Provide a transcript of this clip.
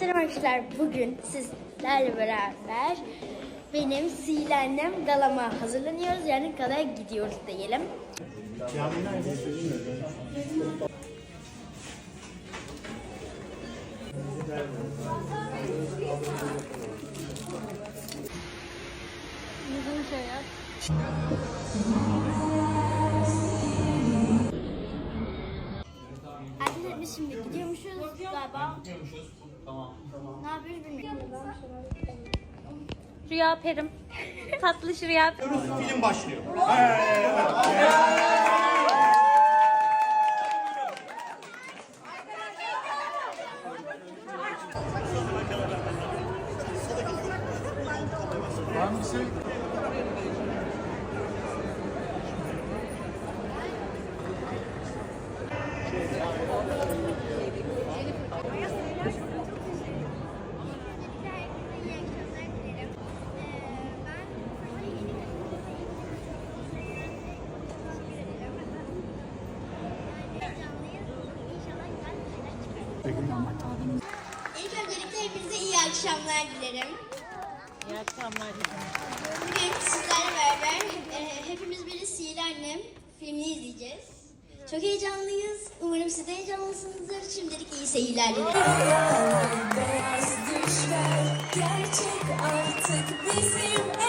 Selam arkadaşlar. Bugün sizlerle beraber benim sihirli annem galama hazırlanıyoruz. Yani galaya gidiyoruz diyelim. Uzun şey yap. Biz şimdi gidiyormuşuz galiba. Ne yapıyoruz bilmiyorum. Rüya Perim. Tatlış Rüya Perim. Film başlıyor. İlk öncelikle hepinize iyi akşamlar dilerim. İyi akşamlar. Bugün sizlerle beraber e, hepimiz bir Sihirli Annem filmini izleyeceğiz. Çok heyecanlıyız. Umarım siz de heyecanlısınızdır. Şimdilik iyi seyirler dilerim. Beyaz düşler gerçek artık bizim